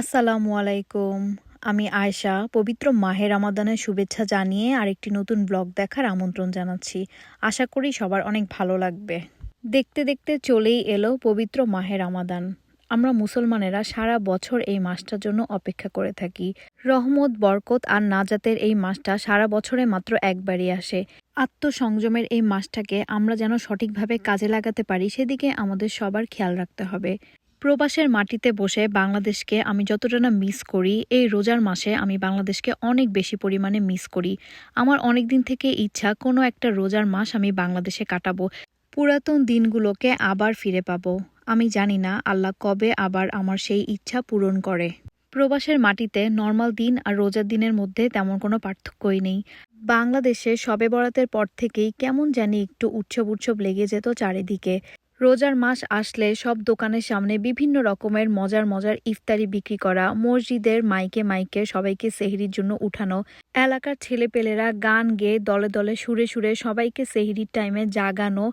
আসসালামু আলাইকুম। আমি আয়শা, পবিত্র মাহে রামাদানের শুভেচ্ছা জানিয়ে আরেকটি নতুন ব্লগ দেখার আমন্ত্রণ জানাচ্ছি। আশা করি সবার অনেক ভালো লাগবে। দেখতে দেখতে চলেই এলো পবিত্র মাহে রামাদান। আমরা মুসলমানেরা সারা বছর এই মাসটার জন্য অপেক্ষা করে থাকি। রহমত, বরকত আর নাজাতের এই মাসটা সারা বছরে মাত্র একবারই আসে। আত্মসংযমের এই মাসটাকে আমরা যেন সঠিকভাবে কাজে লাগাতে পারি, সেদিকে আমাদের সবার খেয়াল রাখতে হবে। প্রবাসের মাটিতে বসে বাংলাদেশকে আমি যতটা না মিস করি, এই রোজার মাসে আমি বাংলাদেশকে অনেক বেশি পরিমাণে মিস করি। আমার অনেক দিন থেকে ইচ্ছা, কোনো একটা রোজার মাস আমি বাংলাদেশে কাটাবো। পুরাতন দিনগুলোকে আবার ফিরে পাবো। আমি জানি না আল্লাহ কবে আবার আমার সেই ইচ্ছা পূরণ করে। প্রবাসের মাটিতে নর্মাল দিন আর রোজার দিনের মধ্যে তেমন কোনো পার্থক্যই নেই। বাংলাদেশে শবে বরাতের পর থেকেই কেমন জানি একটু উৎসব উৎসব লেগে যেত চারিদিকে। রোজার মাস আসলে সব দোকানের সামনে বিভিন্ন রকমের মজার মজার ইফতারি বিক্রি করা, মসজিদের মাইকে মাইকে সবাইকে সেহরির জন্য উঠানো, এলাকার ছেলেপেলেরা গান গেয়ে দলে দলে সুরে সুরে সবাইকে সেহরির টাইমে জাগানো,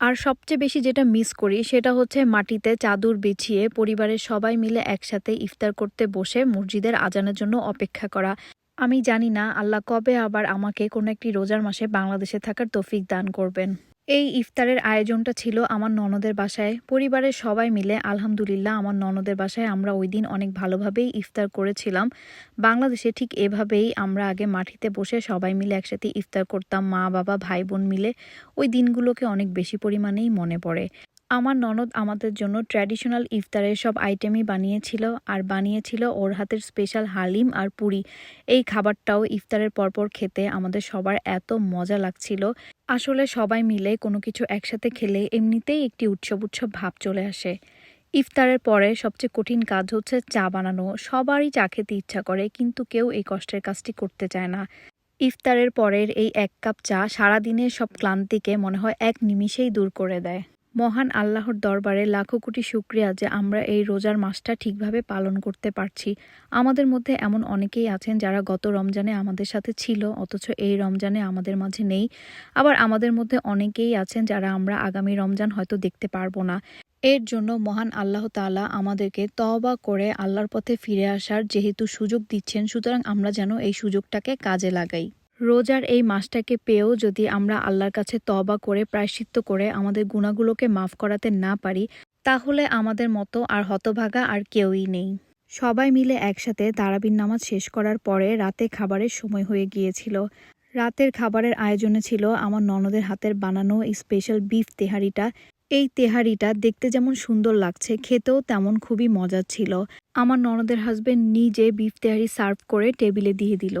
আর সবচেয়ে বেশি যেটা মিস করি সেটা হচ্ছে মাটিতে চাদর বিছিয়ে পরিবারের সবাই মিলে একসাথে ইফতার করতে বসে মসজিদের আজানের জন্য অপেক্ষা করা। আমি জানি না, আল্লাহ কবে আবার আমাকে কোনো একটি রোজার মাসে বাংলাদেশে থাকার তৌফিক দান করবেন। এই ইফতারের আয়োজনটা ছিল আমার ননদের বাসায়। পরিবারের সবাই মিলে, আলহামদুলিল্লাহ, আমার ননদের বাসায় আমরা ওই দিন অনেক ভালোভাবেই ইফতার করেছিলাম। বাংলাদেশে ঠিক এভাবেই আমরা আগে মাটিতে বসে সবাই মিলে একসাথে ইফতার করতাম, মা, বাবা, ভাই, বোন মিলে। ওই দিনগুলোকে অনেক বেশি পরিমাণেই মনে পড়ে। আমার ননদ আমাদের জন্য ট্র্যাডিশনাল ইফতারের সব আইটেমই বানিয়েছিল আর বানিয়েছিল ওর হাতের স্পেশাল হালিম আর পুরি। এই খাবারটাও ইফতারের পরপর খেতে আমাদের সবার এত মজা লাগছিল। আসলে সবাই মিলে কোনো কিছু একসাথে খেলে এমনিতেই একটি উৎসব উৎসব ভাব চলে আসে। ইফতারের পরে সবচেয়ে কঠিন কাজ হচ্ছে চা বানানো। সবারই চা খেতে ইচ্ছা করে, কিন্তু কেউ এই কষ্টের কাজটি করতে চায় না। ইফতারের পরের এই এক কাপ চা সারাদিনের সব ক্লান্তিকে মনে হয় এক নিমিষেই দূর করে দেয়। মহান আল্লাহর দরবারে লাখো কোটি শুক্রিয়া যে আমরা এই রোজার মাসটা ঠিকভাবে পালন করতে পারছি। আমাদের মধ্যে এমন অনেকেই আছেন যারা গত রমজানে আমাদের সাথে ছিল, অথচ এই রমজানে আমাদের মাঝে নেই। আবার আমাদের মধ্যে অনেকেই আছেন যারা আমরা আগামী রমজান হয়তো দেখতে পারব না। এর জন্য মহান আল্লাহ তাআলা আমাদেরকে তওবা করে আল্লাহর পথে ফিরে আসার যেহেতু সুযোগ দিচ্ছেন, সুতরাং আমরা যেন এই সুযোগটাকে কাজে লাগাই। রোজার এই মাসটাকে পেয়েও যদি আমরা আল্লাহর কাছে তবা করে, প্রায়শ্চিত্ত করে আমাদের গুণাগুলোকে মাফ করাতে না পারি, তাহলে আমাদের মতো আর হতভাগা আর কেউই নেই। সবাই মিলে একসাথে তারাবির নামাজ শেষ করার পরে রাতে খাবারের সময় হয়ে গিয়েছিল। রাতের খাবারের আয়োজনে ছিল আমার ননদের হাতের বানানো এই স্পেশাল বিফ তেহারিটা। এই তেহারিটা দেখতে যেমন সুন্দর লাগছে, খেতেও তেমন খুবই মজার ছিল। আমার ননদের হাজবেন্ড নিজে বিফ তেহারি সার্ভ করে টেবিলে দিয়ে দিল।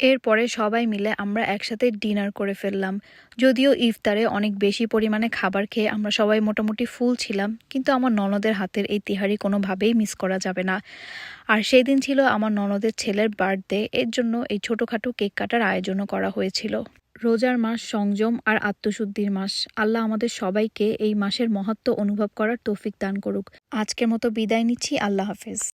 এরপরে সবাই মিলে আমরা একসাথে ডিনার করে ফেললাম। যদিও ইফতারে অনেক বেশি পরিমাণে খাবার খেয়ে আমরা সবাই মোটামুটি ফুল ছিলাম, কিন্তু আমার ননদের হাতের এই তিহারি কোনোভাবেই মিস করা যাবে না। আর সেই দিন ছিল আমার ননদের ছেলের বার্থডে, এর জন্য এই ছোটোখাটো কেক কাটার আয়োজনও করা হয়েছিল। রোজার মাস সংযম আর আত্মশুদ্ধির মাস। আল্লাহ আমাদের সবাইকে এই মাসের মহত্ব অনুভব করার তৌফিক দান করুক। আজকের মতো বিদায় নিচ্ছি। আল্লাহ হাফেজ।